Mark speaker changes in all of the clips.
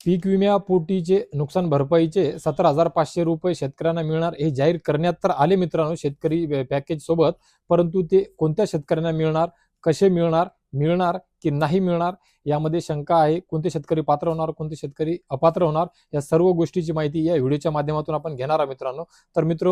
Speaker 1: पीक विम्यापोटीचे नुकसान भरपाईचे सतरा हजार पाचशे रुपये शेतकऱ्यांना मिळणार हे जाहीर करण्यात तर आले मित्रांनो शेतकरी पॅकेज सोबत परंतु ते कोणत्या शेतकऱ्यांना मिळणार कसे मिळणार मिळणार की नाही मिळणार. यामध्ये शंका आहे कोणते शेतकरी पात्र होणार कोणते शेतकरी अपात्र होणार या सर्व गोष्टीची माहिती या व्हिडिओच्या माध्यमातून आपण घेणार आहोत मित्रांनो. तर मित्र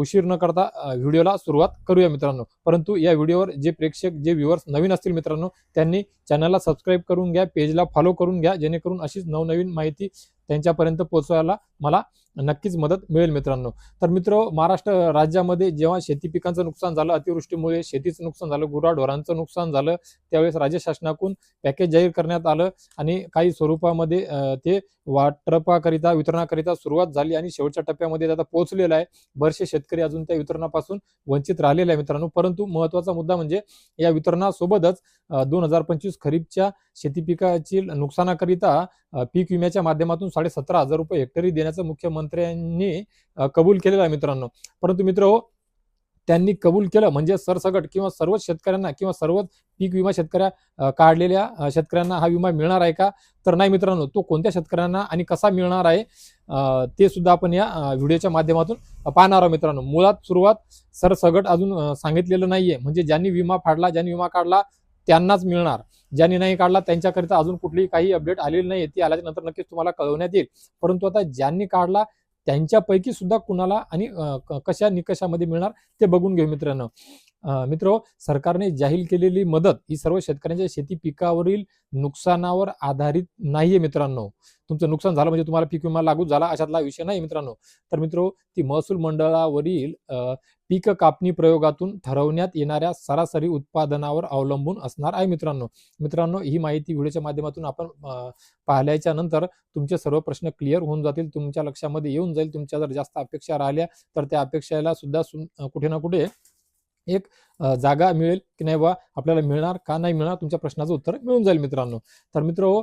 Speaker 1: उशीर न करता व्हिडिओला सुरुवात करूया मित्रांनो. परंतु या व्हिडिओवर जे प्रेक्षक जे व्ह्युअर्स नवीन असतील मित्रांनो त्यांनी चॅनलला सबस्क्राईब करून घ्या पेजला फॉलो करून घ्या जेणेकरून अशीच नवनवीन माहिती त्यांच्यापर्यंत पोहोचवायला मला नक्कीच मदत मिळेल मित्रांनो. तर मित्र महाराष्ट्र राज्यामध्ये जेव्हा शेती पिकांचं नुकसान झालं अतिवृष्टीमुळे शेतीचं नुकसान झालं गुराढोरांचं नुकसान झालं त्यावेळेस राज्य शासनाकडून पॅकेज जाहीर करण्यात आलं आणि काही स्वरूपामध्ये ते वाटपाकरिता वितरणाकरिता सुरुवात झाली आणि शेवटच्या टप्प्यामध्ये आता पोहोचलेलं आहे. बरेचसे शेतकरी अजून त्या वितरणापासून वंचित राहिलेले आहे मित्रांनो. परंतु महत्त्वाचा मुद्दा म्हणजे या वितरणासोबतच दोन हजार पंचवीस खरीपच्या शेती पिकाची नुकसानाकरिता पीक विम्याच्या माध्यमातून साडे सतरा हजार रुपये हेक्टरी देण्याचं मुख्यमंत्र्यांनी कबूल केलेलं आहे मित्रांनो. परंतु मित्र हो त्यांनी कबूल केलं. म्हणजे सरसकट किंवा सर्वच शेतकऱ्यांना किंवा सर्वच पीक विमा शेतकऱ्या काढलेल्या शेतकऱ्यांना हा विमा मिळणार आहे का? तर नाही मित्रांनो तो कोणत्या शेतकऱ्यांना आणि कसा मिळणार आहे ते सुद्धा आपण या व्हिडिओच्या माध्यमातून पाहणार आहोत मित्रांनो. मुळात सुरुवात सरसगट अजून सांगितलेलं नाहीये. म्हणजे ज्यांनी विमा फाडला ज्यांनी विमा काढला त्यांनाच मिळणार. ज्यांनी नाही काढला त्यांच्याकरिता अजून कुठलीही काही अपडेट आलेली नाही ती आल्याच्यानंतर नक्कीच तुम्हाला कळवण्यात येईल. परंतु आता ज्यांनी काढला त्यांच्यापैकी सुद्धा कुणाला आणि कशा निकषामध्ये मिळणार ते बघून घेऊ मित्रांनो. मित्र सरकारने जाहीर केलेली मदत ही सर्व शेतकऱ्यांच्या शेती पिकावरील नुकसानावर आधारित नाहीये मित्रांनो. तुमचं नुकसान झालं म्हणजे तुम्हाला पीक विमा लागू झाला अशातला विषय नाही मित्रांनो. तर मित्र ती महसूल मंडळावरील पीक कापणी प्रयोगातून ठरवण्यात येणाऱ्या सरासरी उत्पादनावर अवलंबून असणार आहे मित्रांनो. मित्रांनो ही माहिती व्हिडिओच्या माध्यमातून आपण पाहिल्याच्या नंतर तुमचे सर्व प्रश्न क्लिअर होऊन जातील तुमच्या लक्षामध्ये येऊन जाईल. तुमच्या जर जास्त अपेक्षा राहिल्या तर त्या अपेक्षेला सुद्धा कुठे ना कुठे एक जागा मिळेल की नाही बा आपल्याला मिळणार का नाही मिळणार? तुमच्या प्रश्नाचं उत्तर मिळून जाईल मित्रांनो. तर मित्र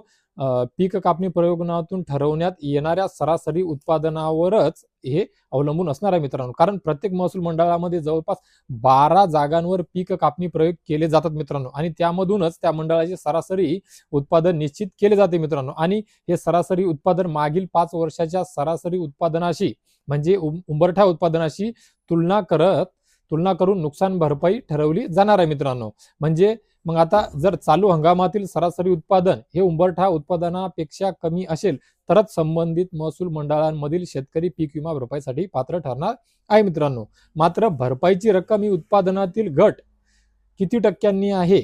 Speaker 1: पीक कापणी प्रयोगनातून ठरवण्यात येणाऱ्या सरासरी उत्पादनावरच हे अवलंबून असणार आहे मित्रांनो. कारण प्रत्येक महसूल मंडळामध्ये जवळपास बारा जागांवर पीक कापणी प्रयोग केले जातात मित्रांनो. आणि त्यामधूनच त्या मंडळाचे सरासरी उत्पादन निश्चित केले जाते मित्रांनो. आणि हे सरासरी उत्पादन मागील पाच वर्षाच्या सरासरी उत्पादनाशी म्हणजे उं- उंबरठा उत्पादनाशी तुलना करत तुलना करून नुकसान भरपाई ठरवली जाणार आहे मित्रांनो. म्हणजे मग आता जर चालू हंगामातील सरासरी उत्पादन हे उंबरठा उत्पादनापेक्षा कमी असेल तरच संबंधित महसूल मंडळांमधील शेतकरी पीक विमा भरपाईसाठी पात्र ठरणार आहे मित्रांनो. मात्र भरपाईची रक्कम ही उत्पादनातील घट किती टक्क्यांनी आहे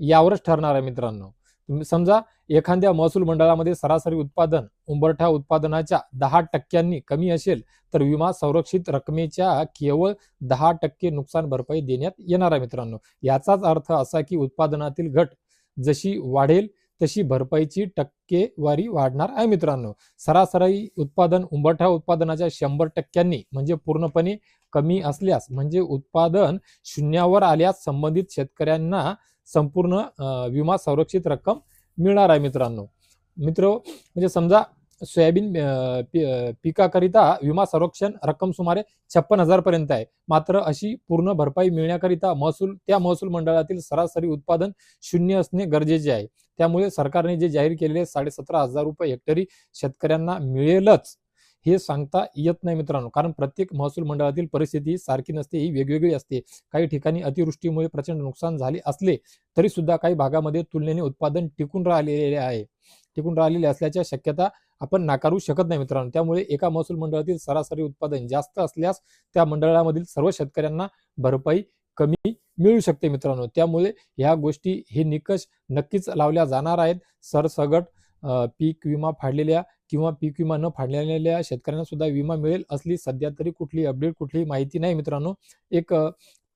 Speaker 1: यावरच ठरणार आहे मित्रांनो. समजा एखाद्या महसूल मंडळामध्ये सरासरी उत्पादन उंबरठा उत्पादनाच्या दहा टक्क्यांनी कमी असेल तर विमा संरक्षित रकमेच्या केवळ दहा टक्के नुकसान भरपाई देण्यात येणार आहे मित्रांनो. याचाच अर्थ असा की उत्पादनातील घट जशी वाढेल तशी भरपाईची टक्केवारी वाढणार आहे मित्रांनो. सरासरी उत्पादन उंबरठा उत्पादनाच्या शंभर टक्क्यांनी म्हणजे पूर्णपणे कमी असल्यास म्हणजे उत्पादन शून्यावर आल्यास संबंधित शेतकऱ्यांना संपूर्ण विमा संरक्षित रक्कम मिळणार आहे मित्रांनो. मित्र म्हणजे समजा सोयाबीन पिकाकरिता विमा संरक्षण रक्कम सुमारे छप्पन हजार पर्यंत आहे. मात्र अशी पूर्ण भरपाई मिळण्याकरिता महसूल त्या महसूल मंडळातील सरासरी उत्पादन शून्य असणे गरजेचे आहे. त्यामुळे सरकारने जे जाहीर केलेले साडेसतरा हजार रुपये हेक्टरी शेतकऱ्यांना मिळेलच. हे सांगता येत नाही मित्रांनो. कारण प्रत्येक महसूल मंडळातील परिस्थिती ही सारखी नसते ही वेगवेगळी असते. काही ठिकाणी अतिवृष्टीमुळे प्रचंड नुकसान झाले असले तरी सुद्धा काही भागामध्ये तुलनेने उत्पादन टिकून राहिलेले आहे. टिकून राहिलेले असल्याच्या शक्यता आपण नाकारू शकत नाही मित्रांनो. त्यामुळे एका महसूल मंडळातील सरासरी उत्पादन जास्त असल्यास त्या मंडळामधील सर्व शेतकऱ्यांना भरपाई कमी मिळू शकते मित्रांनो. त्यामुळे ह्या गोष्टी हे निकष नक्कीच लावल्या जाणार आहेत. सरसगट पीक विमा फाडलेल्या किंवा पीक विमा न फाडलेल्या शेतकऱ्यांना सुद्धा विमा मिळेल असली सध्या तरी कुठली अपडेट कुठलीही माहिती नाही मित्रांनो. एक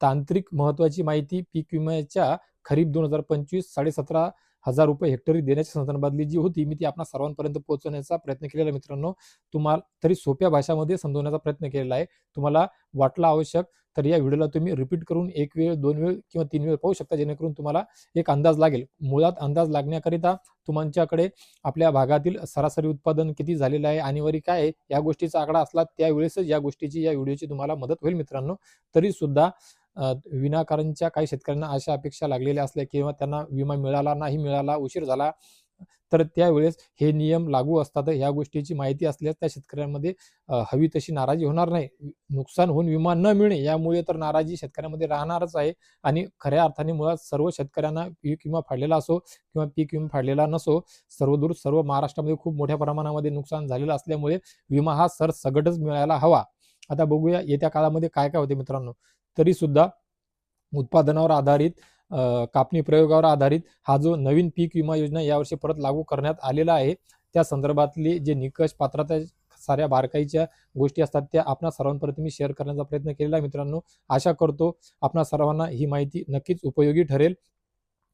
Speaker 1: तांत्रिक महत्वाची माहिती पीक विम्याच्या खरीप दोन हजार पंचवीस साडेसतरा हजार रुपये हेक्टरी देण्याच्या संदर्भातली जी होती मी ती आपल्या सर्वांपर्यंत पोहोचवण्याचा प्रयत्न केलेला आहे मित्रांनो. तुम्हाला तरी सोप्या भाषामध्ये समजवण्याचा प्रयत्न केलेला आहे. तुम्हाला वाटलं आवश्यक तर या व्हिडिओला तुम्ही रिपीट करून एक वेळ दोन वेळ किंवा तीन वेळ पाहू शकता जेणेकरून तुम्हाला एक अंदाज लागेल. मुळात अंदाज लागण्याकरिता तुमच्याकडे आपल्या भागातील सरासरी उत्पादन किती झालेलं आहे आणिवारी काय आहे या गोष्टीचा आकडा असला त्यावेळेसच या गोष्टीची या व्हिडिओची तुम्हाला मदत होईल मित्रांनो. तरी सुद्धा विनाकारणच्या काही शेतकऱ्यांना अशा अपेक्षा लागलेल्या असल्या किंवा त्यांना विमा मिळाला नाही मिळाला उशीर झाला तर त्यावेळेस हे नियम लागू असतात. ह्या गोष्टीची माहिती असल्यास त्या शेतकऱ्यांमध्ये हवी तशी नाराजी होणार नाही. नुकसान होऊन विमा न मिळणे यामुळे तर नाराजी शेतकऱ्यांमध्ये राहणारच आहे आणि खऱ्या अर्थाने मुळात सर्व शेतकऱ्यांना पीक विमा फाडलेला असो किंवा पीक विमा फाडलेला नसो सर्वदूर सर्व महाराष्ट्रामध्ये खूप मोठ्या प्रमाणामध्ये नुकसान झालेलं असल्यामुळे विमा हा सरसगटच मिळायला हवा. आता बघूया येत्या काळामध्ये काय काय होते मित्रांनो. तरी सुद्धा उत्पादनावर आधारित कापणी प्रयोगावर आधारित हा जो नवीन पीक विमा योजना यावर्षी परत लागू करण्यात आलेला आहे. त्या संदर्भातले जे निकष पात्रता साऱ्या बारकाईच्या गोष्टी असतात त्या आपणा सर्वांपर्यंत मी शेअर करण्याचा प्रयत्न केलेला आहे मित्रांनो. आशा करतो आपणा सर्वांना ही माहिती नक्कीच उपयोगी ठरेल.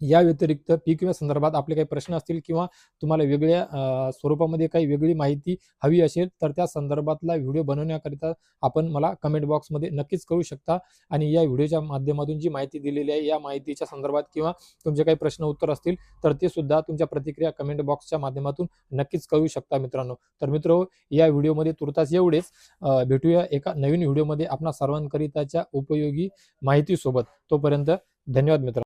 Speaker 1: या व्यतिरिक्त पीक विम्या संदर्भात आपले काही प्रश्न असतील किंवा तुम्हाला वेगळ्या स्वरूपामध्ये काही वेगळी माहिती हवी असेल तर त्या संदर्भातला व्हिडिओ बनवण्याकरिता आपण मला कमेंट बॉक्समध्ये नक्कीच करू शकता. आणि या व्हिडिओच्या माध्यमातून जी माहिती दिलेली आहे या माहितीच्या संदर्भात किंवा तुमचे काही प्रश्न उत्तर असतील तर ते सुद्धा तुमच्या प्रतिक्रिया कमेंट बॉक्सच्या माध्यमातून नक्कीच कळू शकता मित्रांनो. तर मित्र या व्हिडिओमध्ये तुर्तास एवढेच. भेटूया एका नवीन व्हिडिओमध्ये आपणा सर्वांकरिताच्या उपयोगी माहितीसोबत. तोपर्यंत धन्यवाद मित्र